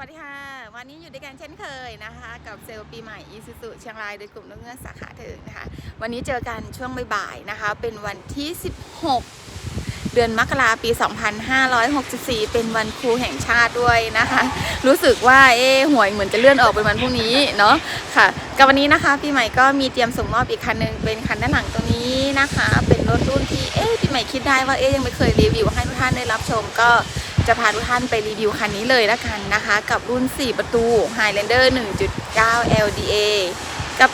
วัสดีค่ะ วันนี้อยู่ด้วยกันเช่นเคยนะคะ กับเซลล์ปีใหม่อีซูซูเชียงรายโดยกลุ่มนกเงือกสาขาเถิงนะคะ วันนี้เจอกันช่วงบ่ายๆนะคะ เป็นวันที่ 16 เดือนมกราปี 2564 เป็นวันครูแห่งชาติด้วยนะคะ รู้สึกว่าเอ๊หวยเหมือนจะเลื่อนออกเป็นวันพรุ่งนี้เนาะค่ะกับวันนี้นะคะปีใหม่ก็มีเตรียมส่งมอบอีกคันหนึ่งเป็นคันด้านหลังตรงนี้นะคะ เป็นรถรุ่นที่เอ๊ปีใหม่คิดได้ว่าเอ๊ยังไม่เคยรีวิวให้ทุกท่านได้รับชมก็ จะพาทุกท่านไปรีวิวคันนี้เลยละกันนะคะ กับรุ่น 4 ประตู Highlander 1.9 LDA กับ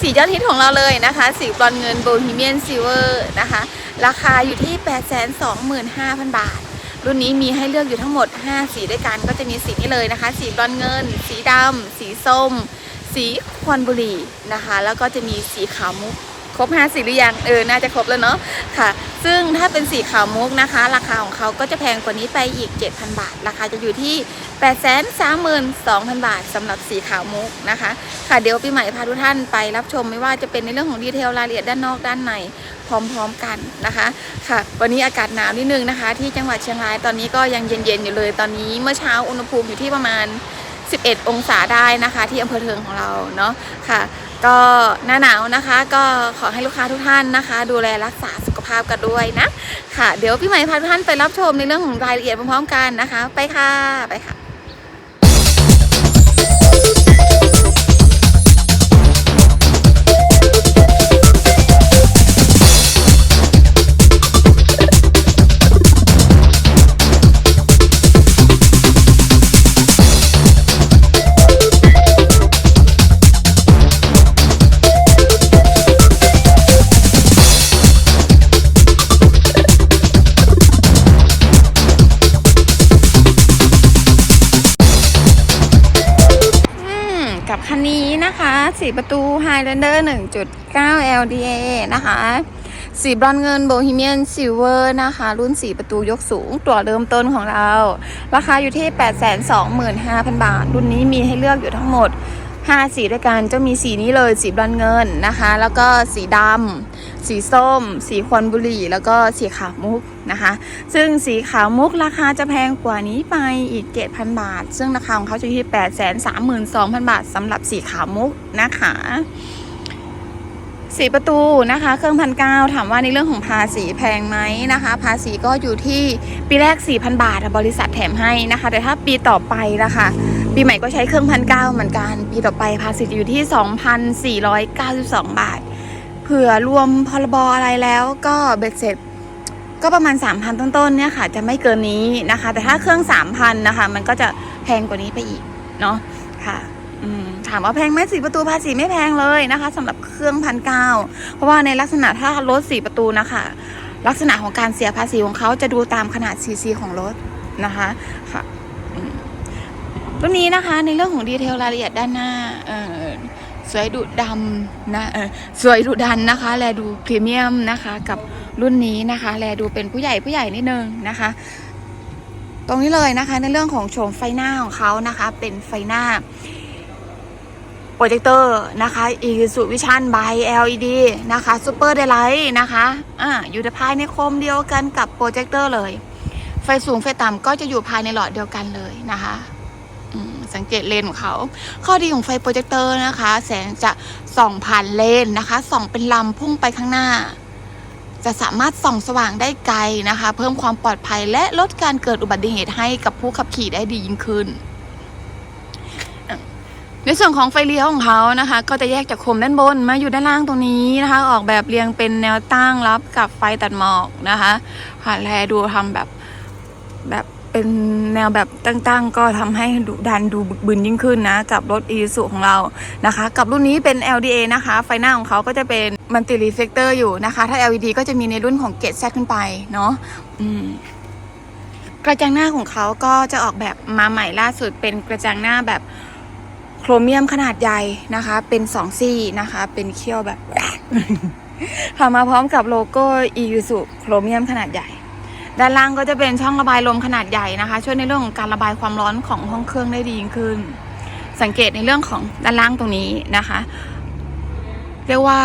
สียอดฮิตของเราเลยนะคะ สีบรอนเงิน Bohemian Silver นะคะ ราคาอยู่ที่ 825,000 บาท รุ่นนี้มีให้เลือกอยู่ทั้งหมด 5 สีด้วยกันก็จะมีสีนี้เลยนะคะ สีบรอนเงิน สีดำสีส้ม สีควันบุรีนะคะ แล้วก็จะมีสีขาวมุก ครบ5สีหรือยังเออน่าจะครบแล้วเนาะค่ะ ซึ่งถ้าเป็นสีขาวมุกนะคะ ราคาของเขาก็จะแพงกว่านี้ไปอีก 7,000 บาท ราคาจะอยู่ที่ 832,000 บาทสำหรับสีขาวมุกนะคะ ค่ะเดี๋ยวปีใหม่พาทุกท่านไปรับชมไม่ว่าจะเป็นในเรื่องของดีเทลรายละเอียดด้านนอกด้านในพร้อมๆกันนะคะค่ะ วันนี้อากาศหนาวนิดนึงนะคะ ที่จังหวัดเชียงรายตอนนี้ก็ยังเย็นๆอยู่เลยตอนนี้เมื่อเช้าอุณหภูมิอยู่ที่ประมาณ 11 องศาได้นะคะ ที่อำเภอเทิงของเราเนาะค่ะ ก็หน้าหนาวนะคะ ก็ขอให้ลูกค้าทุกท่านนะคะ ดูแลรักษาสุขภาพกันด้วยนะ ค่ะ เดี๋ยวพี่ใหม่พาทุกท่านไปรับชมในเรื่องของรายละเอียดพร้อมๆกันนะคะ ไปค่ะไปค่ะ นะคะสีประตู Highlander 1.9 LDA นะคะสีบรอนเงิน Bohemian Silver นะคะ รุ่นสีประตูยกสูง ตัวเริ่มต้นของเรา ราคาอยู่ที่ 825,000 บาท รุ่นนี้มีให้เลือกอยู่ทั้งหมด 5 สีด้วยกันจะมีสีนี้เลยสีบรอนเงินนะคะ แล้วก็สีดำ สีส้ม สีควันบุหรี่แล้วก็สีขาวมุกนะคะ ซึ่งสีขาวมุกราคาจะแพงกว่านี้ไปอีก 7,000 บาท ซึ่งราคาของเขาจะอยู่ที่ 832,000 บาทสำหรับสีขาวมุกนะคะสีประตูนะคะ เครื่องพันเก้าถามว่าในเรื่องของภาษีแพงไหมนะคะ ภาษีก็อยู่ที่ปีแรก 4,000 บาทบริษัทแถมให้นะคะ แต่ถ้าปีต่อไปนะคะ ปีใหม่ก็ใช้เครื่องพันเก้าเหมือนกัน ปีต่อไปภาษีอยู่ที่ 2,492 บาท ผื่อรวมพรบอะไรแล้วก็เบ็ดเสร็จก็ประมาณ 3,000 ต้นๆเนี่ยค่ะ จะไม่เกินนี้นะคะ แต่ถ้าเครื่อง 3,000 นะคะ มันก็จะแพงกว่านี้ไปอีกเนาะค่ะถามว่าแพงไหมสีประตูภาษีไม่แพงเลยนะคะสำหรับเครื่องพันเก้าเพราะว่าในลักษณะถ้ารถสีประตูนะคะ ลักษณะของการเสียภาษีของเขาจะดูตามขนาดซีซีของรถนะคะค่ะรุ่นนี้นะคะในเรื่องของดีเทลรายละเอียดด้านหน้าเออ สวยดุดำนะเออสวยดุดันนะคะ แลดูพรีเมียมนะคะ กับรุ่นนี้นะคะ แลดูเป็นผู้ใหญ่ผู้ใหญ่นิดนึงนะคะ ตรงนี้เลยนะคะ ในเรื่องของโฉมไฟหน้าของเขานะคะ เป็นไฟหน้าโปรเจคเตอร์นะคะ i s u Vision by LED นะคะ Super Daylight นะคะอ่าอยู่ภายในโคมเดียวกันกับโปรเจคเตอร์เลย ไฟสูงไฟต่ำก็จะอยู่ภายในหลอดเดียวกันเลยนะคะ สังเกตเลนของเขา ข้อดีของไฟโปรเจคเตอร์นะคะ แสงจะส่องผ่านเลนนะคะส่องเป็นลำพุ่งไปข้างหน้า จะสามารถส่องสว่างได้ไกลนะคะ เพิ่มความปลอดภัยและลดการเกิดอุบัติเหตุให้กับผู้ขับขี่ได้ดียิ่งขึ้น ในส่วนของไฟเลี้ยวของเขานะคะ ก็จะแยกจากโคมด้านบนมาอยู่ด้านล่างตรงนี้นะคะ ออกแบบเรียงเป็นแนวตั้งรับกับไฟตัดหมอกนะคะค่ะแลดูทำแบบแบบ เป็นแนวแบบตั้งๆ ก็ทำให้ดุดันดูบึกบึนยิ่งขึ้นนะ กับรถอีสุของเรานะคะ กับรุ่นนี้เป็น LDA นะคะ ไฟหน้าของเขาก็จะเป็นมัลติรีเฟกเตอร์อยู่นะคะ ถ้า LED ก็จะมีในรุ่นของเกตแซขึ้นไปเนาะกระจังหน้าของเขาก็จะออกแบบมาใหม่ล่าสุดเป็นกระจังหน้าแบบโครเมียมขนาดใหญ่นะคะ เป็นสองซี่นะคะ เป็นเขี้ยวแบบค่ะมาพร้อมกับโลโก้อีสุโครเมียมขนาดใหญ่ ด้านล่างก็จะเป็นช่องระบายลมขนาดใหญ่นะคะ ช่วยในเรื่องของการระบายความร้อนของห้องเครื่องได้ดียิ่งขึ้น สังเกตในเรื่องของด้านล่างตรงนี้นะคะ เรียกว่า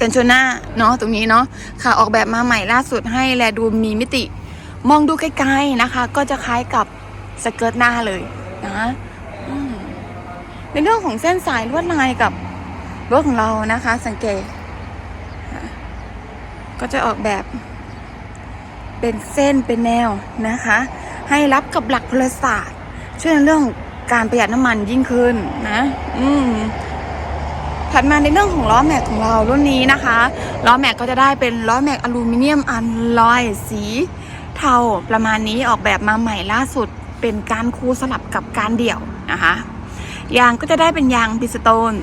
กันชนหน้าเนาะตรงนี้เนาะค่ะออกแบบมาใหม่ล่าสุดให้แลดูมีมิติ มองดูไกลๆนะคะ ก็จะคล้ายกับสเกิร์ตหน้าเลยนะในเรื่องของเส้นสายลวดลายกับรถของเรานะคะ สังเกต ก็จะออกแบบ เป็นเส้นเป็นแนวนะคะ ให้รับกับหลักพลศาสตร์ ช่วยในเรื่องการประหยัดน้ำมันยิ่งขึ้นนะ อืมถัดมาในเรื่องของล้อแม็กของเรารุ่นนี้นะคะล้อแม็กก็จะได้เป็นล้อแม็กอลูมิเนียมอัลลอยสีเทาประมาณนี้ออกแบบมาใหม่ล่าสุดเป็นการคูสลับกับการเดี่ยวนะคะยางก็จะได้เป็นยางพิสโตน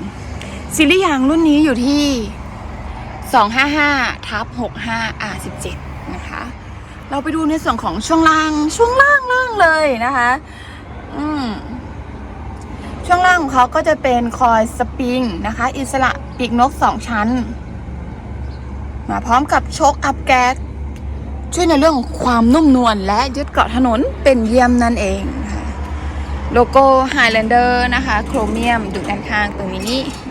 ซีรีส์ยางรุ่นนี้อยู่ที่ 255ทับ65 R17 นะคะ เราไปดูในส่วนของช่วงล่าง ช่วงล่างล่างเลยนะคะ อืมช่วงล่างของเขาก็จะเป็นคอยสปริงนะคะ อิสระปีกนกสองชั้น มาพร้อมกับโชคอัพแก๊สช่วยในเรื่องของความนุ่มนวลและยึดเกาะถนนเป็นเยี่ยมนั่นเองนะคะโลโก้ Highlander นะคะ โครเมียมอยู่ด้านข้างตรงนี้น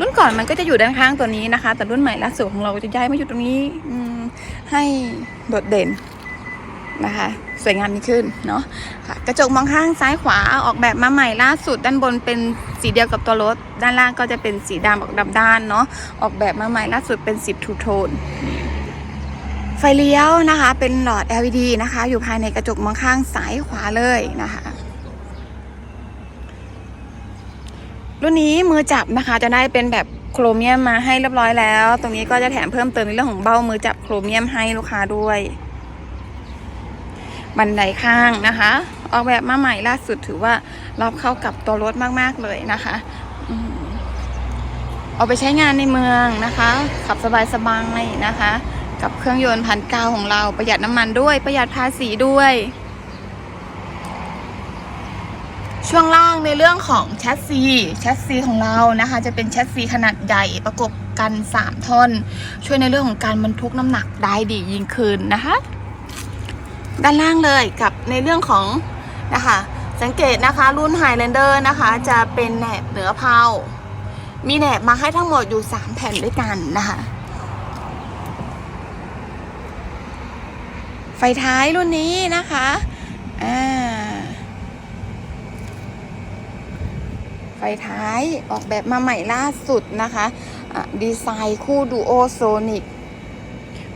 รุ่นก่อนมันก็จะอยู่ด้านข้างตัวนี้นะคะ แต่รุ่นใหม่ล่าสุดของเราจะย้ายมาอยู่ตรงนี้อืให้โดดเด่นนะคะ สวยงามยิ่งขึ้นเนาะะกระจกมองข้างซ้ายขวาออกแบบมาใหม่ล่าสุด ด้านบนเป็นสีเดียวกับตัวรถ ด้านล่างก็จะเป็นสีดำออกดำด้านเนาะออกแบบมาใหม่ล่าสุดเป็นสีทูโทนไฟเลี้ยวนะคะ เป็นหลอด LED นะคะ อยู่ภายในกระจกมองข้างซ้ายขวาเลยนะคะ รุ่นนี้มือจับนะคะจะได้เป็นแบบโครเมียมมาให้เรียบร้อยแล้ว ตรงนี้ก็จะแถมเพิ่มเติมในเรื่องของเบ้ามือจับโครเมียมให้ลูกค้าด้วย บันไดข้างนะคะ ออกแบบมาใหม่ล่าสุดถือว่ารับเข้ากับตัวรถมากๆเลยนะคะเอาไปใช้งานในเมืองนะคะ ขับสบายๆนะคะ กับเครื่องยนต์พันเก้าของเราประหยัดน้ำมันด้วยประหยัดภาษีด้วย ช่วงล่างในเรื่องของแชสซีแชสซีของเรานะคะ จะเป็นแชสซีขนาดใหญ่ประกบกัน 3 ท่อน ช่วยในเรื่องของการบรรทุกน้ำหนักได้ดียิ่งขึ้นนะคะ ด้านล่างเลยกับในเรื่องของนะคะ สังเกตนะคะรุ่น Highlander นะคะ จะเป็นแหนบเหนือเพามีแหนบมาให้ทั้งหมดอยู่ 3 แผ่นด้วยกันนะคะไฟท้ายรุ่นนี้นะคะ อ่าไฟ ท้ายออกแบบมาใหม่ล่าสุดนะคะะดีไซน์คู่ดูโอโซนิก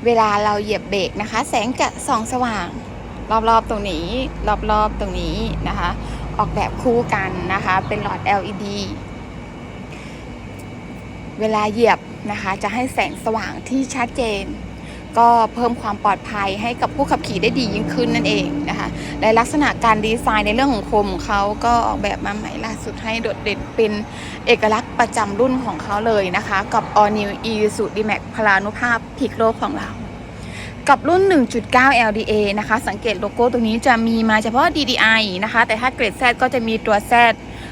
เวลาเราเหยียบเบรกนะคะ แสงจะส่องสว่าง รอบๆตรงนี้ รอบๆตรงนี้นะคะ ออกแบบคู่กันนะคะ เป็นหลอด LED เวลาเหยียบนะคะจะให้แสงสว่างที่ชัดเจน ก็เพิ่มความปลอดภัยให้กับผู้ขับขี่ได้ดียิ่งขึ้นนั่นเองนะคะ และลักษณะการดีไซน์ในเรื่องของโคมของเขาก็ออกแบบมาใหม่ล่าสุดให้โดดเด่นเป็นเอกลักษณ์ประจำรุ่นของเขาเลยนะคะ กับ All New Isuzu D-Max พลานุภาพพิกโลกของเรา กับรุ่น 1.9 LDA นะคะ สังเกตโลโก้ตรงนี้จะมีมาเฉพาะ DDI นะคะ แต่ถ้าเกรด Z ก็จะมีตัว Z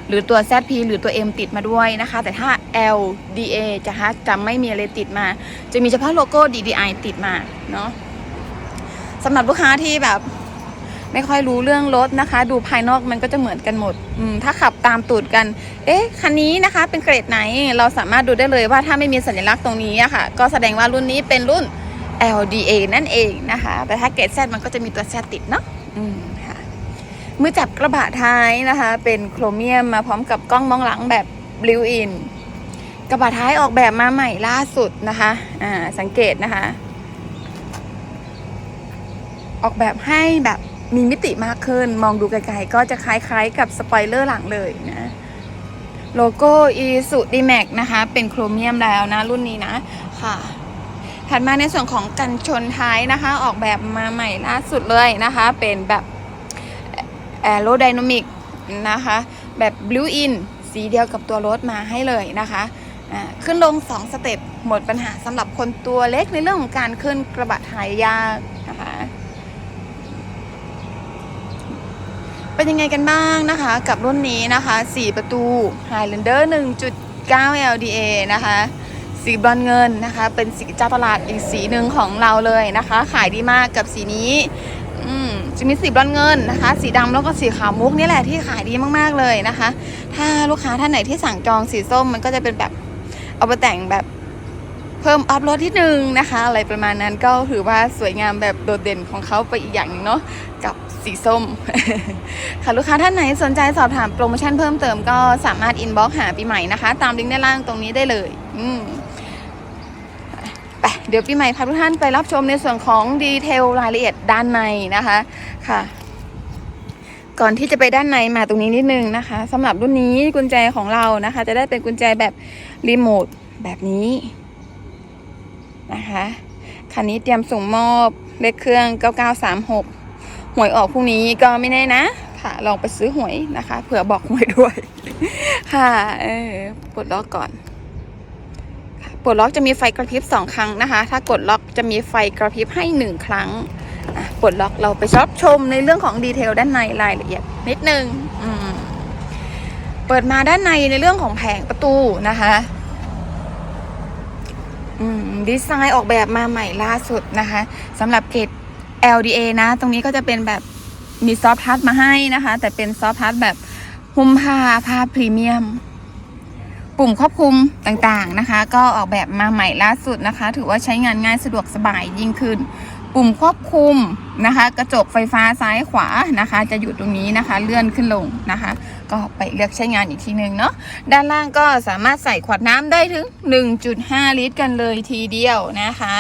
หรือตัว ZP หรือตัว M ติดมาด้วยนะคะ แต่ถ้า LDA จะฮะจะไม่มีอะไรติดมา จะมีเฉพาะโลโก้ DDI ติดมาเนาะสำหรับลูกค้าที่แบบ ไม่ค่อยรู้เรื่องรถนะคะ ดูภายนอกมันก็จะเหมือนกันหมดอืมถ้าขับตามตูดกัน เอ๊ะคันนี้นะคะเป็นเกรดไหนเราสามารถดูได้เลยว่าถ้าไม่มีสัญลักษณ์ตรงนี้อะค่ะ ก็แสดงว่ารุ่นนี้เป็นรุ่น LDA นั่นเองนะคะ แต่ถ้าเกรด Z มันก็จะมีตัว Z ติดเนาะอืมค่ะมือจับกระบะท้ายนะคะ เป็นโครเมียมมาพร้อมกับกล้องมองหลังแบบบลิวอินกระบะท้ายออกแบบมาใหม่ล่าสุดนะคะอ่าสังเกตนะคะ ออกแบบให้แบบ มีมิติมากขึ้น มองดูไกลๆก็จะคล้ายๆกับสปอยเลอร์หลังเลยนะโลโก้อีสุดีแม็กนะคะ เป็นโครเมียมแล้วนะ รุ่นนี้นะค่ะ ถัดมาในส่วนของกันชนท้ายนะคะ ออกแบบมาใหม่ล่าสุดเลยนะคะ เป็นแบบแอโรไดนามิกนะคะ แบบบลูอินสีเดียวกับตัวรถมาให้เลยนะคะขึ้นลง 2 สเต็ปหมดปัญหาสำหรับคนตัวเล็กในเรื่องของการขึ้นกระบะท้ายยากนะคะ เป็นยังไงกันบ้างนะคะกับรุ่นนี้นะคะ 4 ประตู Highlander 1.9 LDA นะคะสีบรอนเงินนะคะ เป็นสีเจ้าตลาดอีกสีหนึ่งของเราเลยนะคะ ขายดีมากกับสีนี้อืมจะมีสีบรอนเงินนะคะ สีดำแล้วก็สีขาวมุกนี่แหละที่ขายดีมากๆเลยนะคะ ถ้าลูกค้าท่านไหนที่สั่งจองสีส้มมันก็จะเป็นแบบเอาไปแต่งแบบเพิ่มออฟโรดที่หนึ่งนะคะ อะไรประมาณนั้นก็ถือว่าสวยงามแบบโดดเด่นของเขาไปอีกอย่างนึงเนาะกับ สีส้ม ค่ะลูกค้าท่านไหนสนใจสอบถามโปรโมชั่นเพิ่มเติมก็สามารถอินบ็อกหาปีใหม่นะคะ ตามลิงก์ด้านล่างตรงนี้ได้เลย อืมไปเดี๋ยวปีใหม่พาทุกท่านไปรับชมในส่วนของดีเทลรายละเอียดด้านในนะคะค่ะ ก่อนที่จะไปด้านในมาตรงนี้นิดนึงนะคะสำหรับรุ่นนี้กุญแจของเรานะคะ จะได้เป็นกุญแจแบบรีโมทแบบนี้นะคะคันนี้เตรียมส่งมอบเลขเครื่อง 9936 หวยออกพรุ่งนี้ก็ไม่แน่นะ ค่ะ ลองไปซื้อหวยนะคะ เผื่อบอกหวยด้วย ค่ะเออปลดล็อกก่อนค่ะปลดล็อกจะมีไฟกระพริบสองครั้งนะคะ ถ้ากดล็อกจะมีไฟกระพริบให้หนึ่งครั้งปลดล็อกเราไปชอบชมในเรื่องของดีเทลด้านในรายละเอียดนิดนึงเปิดมาด้านในในเรื่องของแผงประตูนะคะดีไซน์ออกแบบมาใหม่ล่าสุดนะคะสำหรับเกรด LDA นะ ตรงนี้ก็จะเป็นแบบมีซอฟทัชมาให้นะคะ แต่เป็นซอฟทัชแบบหุ้มผ้าผ้าพรีเมียม ปุ่มควบคุมต่างๆนะคะ ก็ออกแบบมาใหม่ล่าสุดนะคะ ถือว่าใช้งานง่ายสะดวกสบายยิ่งขึ้น ปุ่มควบคุมนะคะ กระจกไฟฟ้าซ้ายขวานะคะ จะอยู่ตรงนี้นะคะ เลื่อนขึ้นลงนะคะ ก็ไปเลือกใช้งานอีกทีหนึ่งเนาะด้านล่างก็สามารถใส่ขวดน้ำได้ถึง 1.5 ลิตรกันเลยทีเดียวนะคะ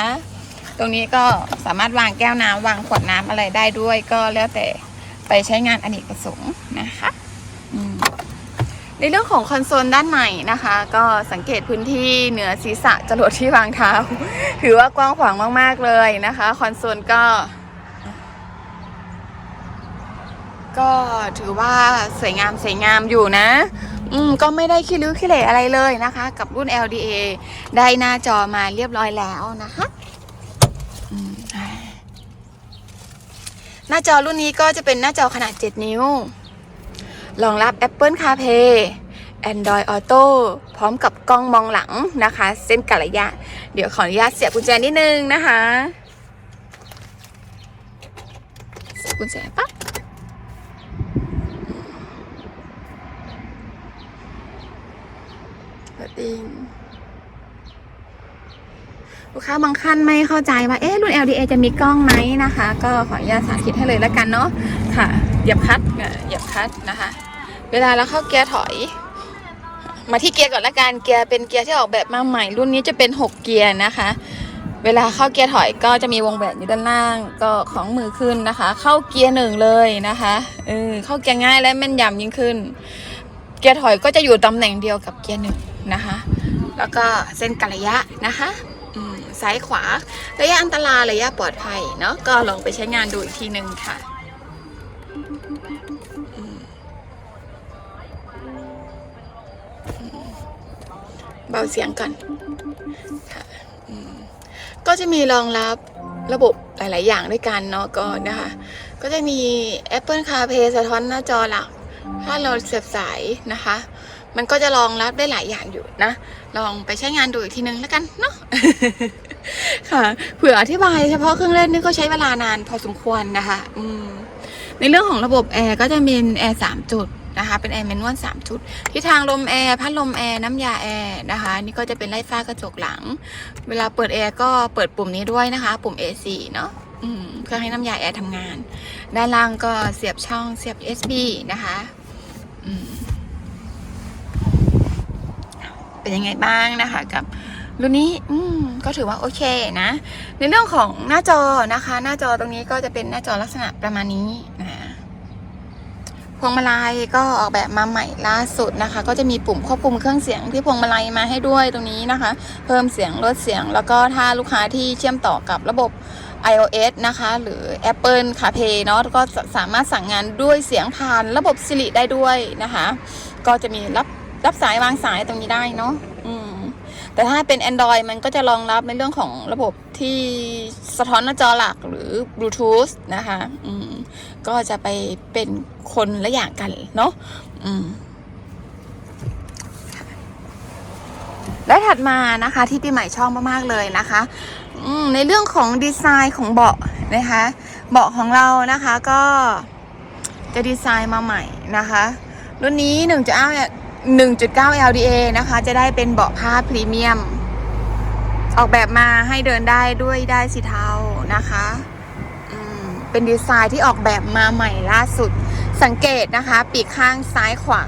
ตรงนี้ก็สามารถวางแก้วน้ำวางขวดน้ำอะไรได้ด้วย ก็แล้วแต่ไปใช้งานอเนกประสงค์นะคะในเรื่องของคอนโซลด้านในนะคะ ก็สังเกตพื้นที่เหนือศีรษะจรดที่วางเท้า ถือว่ากว้างขวางมาก ๆ เลยนะคะ คอนโซลก็ ก็ถือว่าสวยงามสวยงามอยู่นะอืมก็ไม่ได้ขี้ริ้วขี้เหร่อะไรเลยนะคะ กับรุ่น LDA ได้หน้าจอมาเรียบร้อยแล้วนะคะ หน้าจอรุ่นนี้ก็จะเป็นหน้าจอขนาด 7 นิ้ว รองรับ Apple CarPlay Android Auto พร้อมกับกล้องมองหลังนะคะ เส้นกะระยะ เดี๋ยวขออนุญาตเสียบกุญแจนิดนึงนะคะเสียบกุญแจปั๊บเปิดเอง ลูกค้าบางท่านไม่เข้าใจว่าเอ๊ะรุ่น LDA จะมีกล้องไหมนะคะ ก็ขออนุญาตสาธิตให้เลยแล้วกันเนาะค่ะเหยียบคัดเหยียบคัดนะคะ เวลาเราเข้าเกียร์ถอย มาที่เกียร์ก่อนละกันเกียร์เป็นเกียร์ที่ออกแบบมาใหม่ รุ่นนี้จะเป็น 6 เกียร์นะคะเวลาเข้าเกียร์ถอยก็จะมีวงแหวนอยู่ด้านล่างก็ของมือขึ้นนะคะ เข้าเกียร์หนึ่งเลยนะคะเออเข้าเกียร์ง่ายและแม่นยำยิ่งขึ้น เกียร์ถอยก็จะอยู่ตำแหน่งเดียวกับเกียร์หนึ่งนะคะ แล้วก็เส้นกะระยะนะคะ ซ้ายขวา ระยะอันตรายระยะปลอดภัยเนาะก็ลองไปใช้งานดูอีกทีหนึ่งค่ะเบาเสียงก่อนค่ะอืมก็จะมีรองรับระบบหลาย ๆ อย่างด้วยกันเนาะก็นะคะ ก็จะมี Apple CarPlay สะท้อนหน้าจอหลัก ถ้าเราเสียบสายนะคะ มันก็จะรองรับได้หลายอย่างอยู่นะ ลองไปใช้งานดูอีกทีนึงแล้วกันเนาะค่ะเผื่ออธิบายเฉพาะเครื่องเล่นนี่ก็ใช้เวลานานพอสมควรนะคะ อืมในเรื่องของระบบแอร์ก็จะมีแอร์สามจุดนะคะ เป็นแอร์แมนนวลสามจุดที่ทางลมแอร์พัดลมแอร์น้ำยาแอร์นะคะ นี่ก็จะเป็นไล่ฟ้ากระจกหลัง เวลาเปิดแอร์ก็เปิดปุ่มนี้ด้วยนะคะ ปุ่ม AC เนาะเพื่อให้น้ำยาแอร์ทำงาน ด้านล่างก็เสียบช่องเสียบ USB นะคะ อืม เป็นยังไงบ้างนะคะกับรุ่นนี้อืมก็ถือว่าโอเคนะ ในเรื่องของหน้าจอนะคะ หน้าจอตรงนี้ก็จะเป็นหน้าจอลักษณะประมาณนี้นะพวงมาลัยก็ออกแบบมาใหม่ล่าสุดนะคะ ก็จะมีปุ่มควบคุมเครื่องเสียงที่พวงมาลัยมาให้ด้วยตรงนี้นะคะ เพิ่มเสียงลดเสียง แล้วก็ถ้าลูกค้าที่เชื่อมต่อกับระบบ iOS นะคะ หรือ Apple CarPlay เนาะก็สามารถสั่งงานด้วยเสียงผ่านระบบ Siri ได้ด้วยนะคะ ก็จะมีรับ รับสายวางสายตรงนี้ได้เนาะอืม แต่ถ้าเป็น Android มันก็จะรองรับในเรื่องของระบบที่สะท้อนหน้าจอหลักหรือ Bluetooth นะคะ อืม ก็จะไปเป็นคนละอย่างกันเนาะอืมและถัดมานะคะที่ปีใหม่ชอบมากๆเลยนะคะอืมในเรื่องของดีไซน์ของเบาะนะคะ เบาะของเรานะคะก็จะดีไซน์มาใหม่นะคะ รุ่นนี้1.9 1.9 LDA นะคะ จะได้เป็นเบาะผ้าพรีเมียม ออกแบบมาให้เดินได้ด้วยได้สีเทานะคะเป็นดีไซน์ที่ออกแบบมาใหม่ล่าสุด สังเกตนะคะ ปีกข้างซ้ายขวา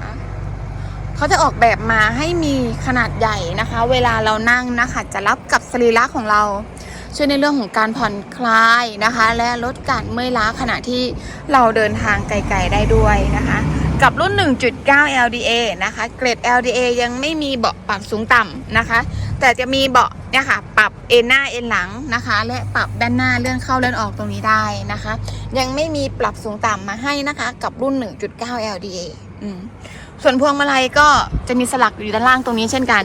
เขาจะออกแบบมาให้มีขนาดใหญ่นะคะ เวลาเรานั่งนะคะ จะรับกับสรีระของเรา ช่วยในเรื่องของการผ่อนคลายนะคะ และลดการเมื่อยล้าขณะที่เราเดินทางไกลๆได้ด้วยนะคะ กับรุ่น 1.9 LDA นะคะ เกรด LDA ยังไม่มีเบาะปรับสูงต่ำนะคะ แต่จะมีเบาะเนี่ยค่ะ ปรับเอนหน้าเอนหลังนะคะ และปรับด้านหน้าเลื่อนเข้าเลื่อนออกตรงนี้ได้นะคะ ยังไม่มีปรับสูงต่ำมาให้นะคะ กับรุ่น 1.9 LDA อืมส่วนพวงมาลัยก็จะมีสลักอยู่ด้านล่างตรงนี้เช่นกัน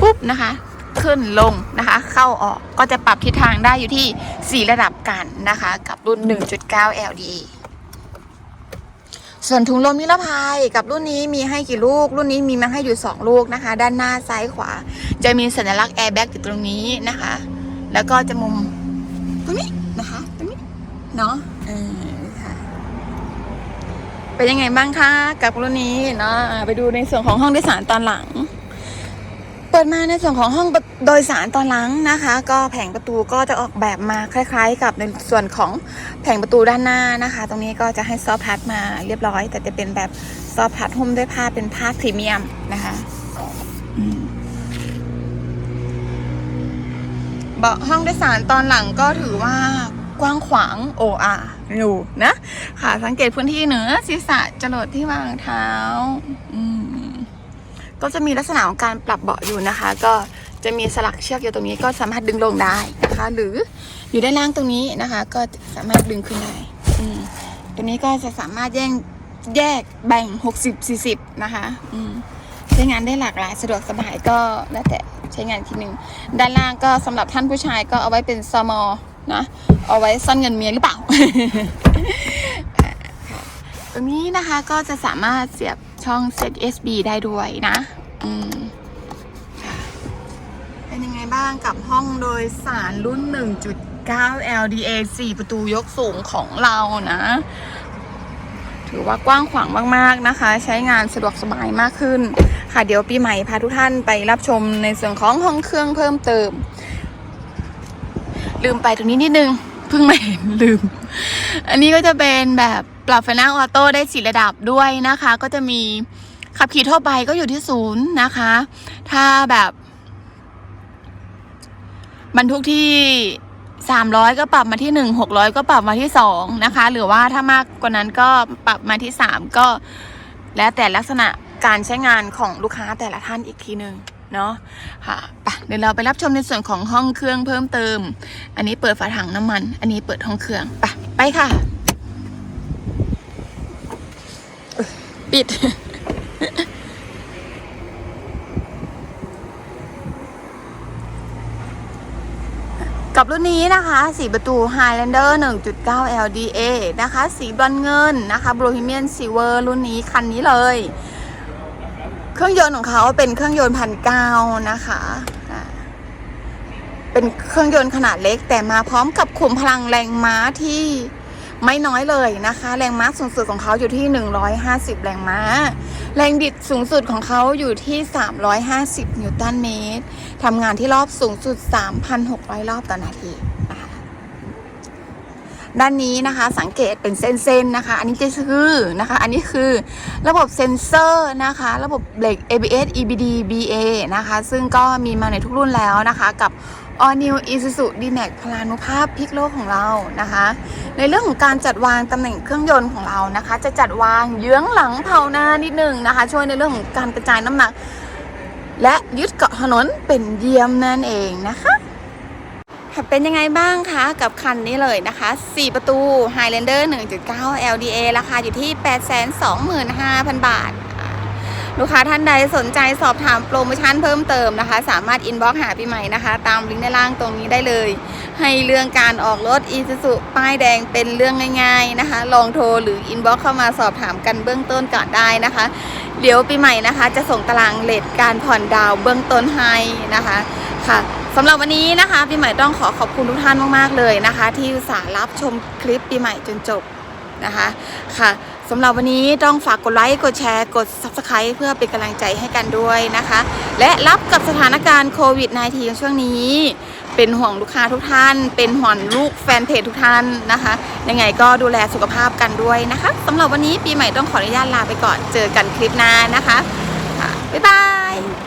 ปุ๊บนะคะขึ้นลงนะคะ เข้าออกก็จะปรับทิศทางได้อยู่ที่ 4 ระดับกันนะคะ กับรุ่น 1.9 LDA ส่วนถุงลมนิรภัยกับรุ่นนี้มีให้กี่ลูก รุ่นนี้มีมาให้อยู่ 2 ลูกนะคะ ด้านหน้าซ้ายขวา จะมีสัญลักษณ์แอร์แบ็กอยู่ตรงนี้นะคะ แล้วก็จะมุมตรงนี้นะคะตรงนี้เนาะเออค่ะเป็นยังไงบ้างคะกับรุ่นนี้เนาะไปดูในส่วนของห้องโดยสารตอนหลัง เปิดมาในส่วนของห้องโดยสารตอนหลังนะคะ ก็แผงประตูก็จะออกแบบมาคล้าย ๆ กับในส่วนของแผงประตูด้านหน้านะคะ ตรงนี้ก็จะให้ซอฟพัดมาเรียบร้อย แต่จะเป็นแบบซอฟพัดหุ้มด้วยผ้าเป็นผ้าพรีเมียมนะคะเบาะห้องโดยสารตอนหลังก็ถือว่ากว้างขวางโออาอยู่นะ ค่ะสังเกตพื้นที่เหนือศีรษะจรดที่วางเท้า อืม ก็จะมีลักษณะของการปรับเบาะอยู่นะคะ ก็จะมีสลักเชือกอยู่ตรงนี้ก็สามารถดึงลงได้นะคะ หรืออยู่ด้านล่างตรงนี้นะคะ ก็สามารถดึงขึ้นได้อืตัวนี้ก็จะสามารถแยกแยกแบ่ง 60 40 นะคะใช้งานได้หลากหลายสะดวกสบายก็แล้วแต่ใช้งานทีหนึ่งด้านล่างก็สำหรับท่านผู้ชายก็เอาไว้เป็นซมอนะเอาไว้ซ่อนเงินเมียหรือเปล่าตรงนี้นะคะก็จะสามารถเสียบ ช่อง ZSB ได้ด้วยนะ อืมเป็นยังไงบ้างกับห้องโดยสารรุ่น 1.9 LDA 4 ประตูยกสูงของเรานะ ถือว่ากว้างขวางมากๆนะคะ ใช้งานสะดวกสบายมากขึ้น ค่ะเดี๋ยวปีใหม่พาทุกท่านไปรับชมในส่วนของห้องเครื่องเพิ่มเติม ลืมไปตรงนี้นิดนึง เพิ่งมาเห็นลืม อันนี้ก็จะเป็นแบบ ปรับไฟหน้าออโต้ได้สีระดับด้วยนะคะ ก็จะมีขับขี่ทั่วไปก็อยู่ที่ศูนย์นะคะ ถ้าแบบบรรทุกที่สามร้อยก็ปรับมาที่หนึ่งหกร้อยก็ปรับมาที่สองนะคะ หรือว่าถ้ามากกว่านั้นก็ปรับมาที่สามก็ แล้วแต่ลักษณะการใช้งานของลูกค้าแต่ละท่านอีกทีหนึ่งเนาะค่ะไปเดี๋ยวเราไปรับชมในส่วนของห้องเครื่องเพิ่มเติม อันนี้เปิดฝาถังน้ำมัน อันนี้เปิดห้องเครื่องไปไปค่ะเอ้ย ปิด กับรุ่นนี้นะคะ สีประตู Highlander 1.9 LDA นะคะ สีบรอนเงินนะคะ Bohemian Silver รุ่นนี้คันนี้เลย เครื่องยนต์ของเขาเป็นเครื่องยนต์พันเก้านะคะ เป็นเครื่องยนต์ขนาดเล็กแต่มาพร้อมกับขุมพลังแรงม้าที่ ไม่น้อยเลยนะคะ แรงม้าสูงสุดของเขาอยู่ที่ 150 แรงม้า แรงบิดสูงสุดของเขาอยู่ที่ 350 นิวตันเมตรทำงานที่รอบสูงสุด 3,600 รอบต่อนาที ด้านนี้นะคะสังเกตเป็นเส้นๆนะคะ อันนี้จะคือนะคะ อันนี้คือระบบเซ็นเซอร์นะคะ ระบบเบรก ABS EBD BA นะคะ ซึ่งก็มีมาในทุกรุ่นแล้วนะคะกับ All New Isuzu D-Max พลานุภาพพลิกโลกของเรานะคะ ในเรื่องของการจัดวางตำแหน่งเครื่องยนต์ของเรานะคะ จะจัดวางเยื้องหลังเผาหน้านิดนึงนะคะ ช่วยในเรื่องของการกระจายน้ำหนัก และยึดเกาะถนนเป็นเยี่ยมนั่นเองนะคะ เป็นยังไงบ้างคะกับคันนี้เลยนะคะ 4 ประตู Highlander 1.9 LDA ราคาอยู่ที่ 825,000 บาทอ่าลูกค้าท่านใดสนใจสอบถามโปรโมชั่นเพิ่มเติมนะคะ สามารถอินบ็อกหาพี่ใหม่นะคะ ตามลิงก์ด้านล่างตรงนี้ได้เลย ให้เรื่องการออกรถ i s u z u ป้ายแดงเป็นเรื่องง่าย ๆนะคะ ลองโทรหรืออินบ็อกเข้ามาสอบถามกันเบื้องต้นก่อนได้นะคะ เดี๋ยวปีใหม่นะคะ จะส่งตารางเลทการผ่อนดาวเบื้องต้นให้นะคะค่ะ สำหรับวันนี้นะคะปีใหม่ต้องขอขอบคุณทุกท่านมากๆเลยนะคะ ที่อุตส่าห์รับชมคลิปปีใหม่จนจบนะคะค่ะสำหรับวันนี้ต้องฝากกดไลค์กดแชร์กด Subscribe เพื่อเป็นกำลังใจให้กันด้วยนะคะ และรับกับสถานการณ์โควิด -19 ช่วงนี้ เป็นห่วงลูกค้าทุกท่าน เป็นห่วงลูกแฟนเพจทุกท่านนะคะยังไงก็ดูแลสุขภาพกันด้วยนะคะสำหรับวันนี้ปีใหม่ต้องขออนุญาตลาไปก่อนเจอกันคลิปหน้านะคะค่ะบ๊ายบาย